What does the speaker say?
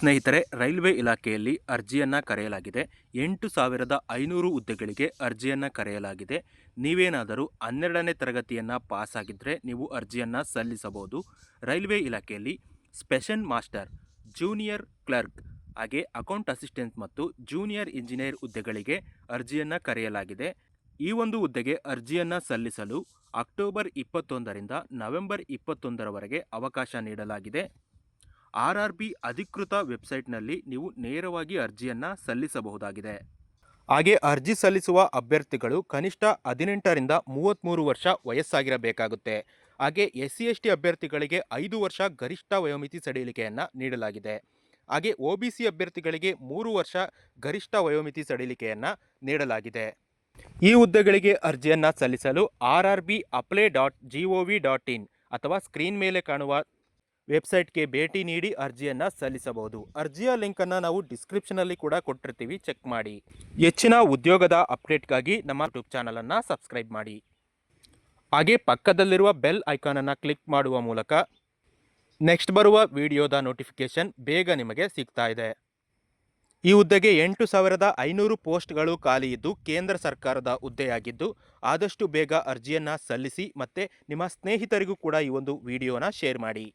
ಸ್ನೇಹಿತರೆ, ರೈಲ್ವೆ ಇಲಾಖೆಯಲ್ಲಿ ಅರ್ಜಿಯನ್ನು ಕರೆಯಲಾಗಿದೆ. ಎಂಟು ಸಾವಿರದ ಐನೂರು ಹುದ್ದೆಗಳಿಗೆ ಅರ್ಜಿಯನ್ನು ಕರೆಯಲಾಗಿದೆ. ನೀವೇನಾದರೂ ಹನ್ನೆರಡನೇ ತರಗತಿಯನ್ನು ಪಾಸಾಗಿದ್ದರೆ ನೀವು ಅರ್ಜಿಯನ್ನು ಸಲ್ಲಿಸಬಹುದು. ರೈಲ್ವೆ ಇಲಾಖೆಯಲ್ಲಿ ಸ್ಪೆಷನ್ ಮಾಸ್ಟರ್, ಜೂನಿಯರ್ ಕ್ಲರ್ಕ್, ಹಾಗೆ ಅಕೌಂಟ್ ಅಸಿಸ್ಟೆಂಟ್ ಮತ್ತು ಜೂನಿಯರ್ ಇಂಜಿನಿಯರ್ ಹುದ್ದೆಗಳಿಗೆ ಅರ್ಜಿಯನ್ನು ಕರೆಯಲಾಗಿದೆ. ಈ ಒಂದು ಹುದ್ದೆಗೆ ಅರ್ಜಿಯನ್ನು ಸಲ್ಲಿಸಲು ಅಕ್ಟೋಬರ್ ಇಪ್ಪತ್ತೊಂದರಿಂದ ನವೆಂಬರ್ ಇಪ್ಪತ್ತೊಂದರವರೆಗೆ ಅವಕಾಶ ನೀಡಲಾಗಿದೆ. ಆರ್ ಆರ್ ಬಿ ಅಧಿಕೃತ ವೆಬ್ಸೈಟ್ನಲ್ಲಿ ನೀವು ನೇರವಾಗಿ ಅರ್ಜಿಯನ್ನು ಸಲ್ಲಿಸಬಹುದಾಗಿದೆ. ಹಾಗೆ ಅರ್ಜಿ ಸಲ್ಲಿಸುವ ಅಭ್ಯರ್ಥಿಗಳು ಕನಿಷ್ಠ ಹದಿನೆಂಟರಿಂದ ಮೂವತ್ತ್ಮೂರು ವರ್ಷ ವಯಸ್ಸಾಗಿರಬೇಕಾಗುತ್ತೆ. ಹಾಗೆ ಎಸ್ ಸಿ ಎಸ್ ಟಿ ಅಭ್ಯರ್ಥಿಗಳಿಗೆ ಐದು ವರ್ಷ ಗರಿಷ್ಠ ವಯೋಮಿತಿ ಸಡಿಲಿಕೆಯನ್ನು ನೀಡಲಾಗಿದೆ. ಹಾಗೆ ಒ ಬಿ ಸಿ ಅಭ್ಯರ್ಥಿಗಳಿಗೆ ಮೂರು ವರ್ಷ ಗರಿಷ್ಠ ವಯೋಮಿತಿ ಸಡಿಲಿಕೆಯನ್ನು ನೀಡಲಾಗಿದೆ. ಈ ಹುದ್ದೆಗಳಿಗೆ ಅರ್ಜಿಯನ್ನು ಸಲ್ಲಿಸಲು R R B apply dot G O V dot in ಅಥವಾ ಸ್ಕ್ರೀನ್ ಮೇಲೆ ಕಾಣುವ ವೆಬ್ಸೈಟ್ಗೆ ಭೇಟಿ ನೀಡಿ ಅರ್ಜಿಯನ್ನು ಸಲ್ಲಿಸಬಹುದು. ಅರ್ಜಿಯ ಲಿಂಕನ್ನು ನಾವು ಡಿಸ್ಕ್ರಿಪ್ಷನಲ್ಲಿ ಕೂಡ ಕೊಟ್ಟಿರ್ತೀವಿ. ಚೆಕ್ ಮಾಡಿ. ಹೆಚ್ಚಿನ ಉದ್ಯೋಗದ ಅಪ್ಡೇಟ್ಗಾಗಿ ನಮ್ಮ ಯೂಟ್ಯೂಬ್ ಚಾನಲನ್ನು ಸಬ್ಸ್ಕ್ರೈಬ್ ಮಾಡಿ. ಹಾಗೆ ಪಕ್ಕದಲ್ಲಿರುವ ಬೆಲ್ ಐಕಾನನ್ನು ಕ್ಲಿಕ್ ಮಾಡುವ ಮೂಲಕ ನೆಕ್ಸ್ಟ್ ಬರುವ ವಿಡಿಯೋದ ನೋಟಿಫಿಕೇಷನ್ ಬೇಗ ನಿಮಗೆ ಸಿಗ್ತಾ ಇದೆ. ಈ ಹುದ್ದೆಗೆ ಎಂಟು ಸಾವಿರದ ಐನೂರು ಪೋಸ್ಟ್ಗಳು ಖಾಲಿ ಇದ್ದು ಕೇಂದ್ರ ಸರ್ಕಾರದ ಹುದ್ದೆಯಾಗಿದ್ದು ಆದಷ್ಟು ಬೇಗ ಅರ್ಜಿಯನ್ನು ಸಲ್ಲಿಸಿ ಮತ್ತು ನಿಮ್ಮ ಸ್ನೇಹಿತರಿಗೂ ಕೂಡ ಈ ಒಂದು ವಿಡಿಯೋನ ಶೇರ್ ಮಾಡಿ.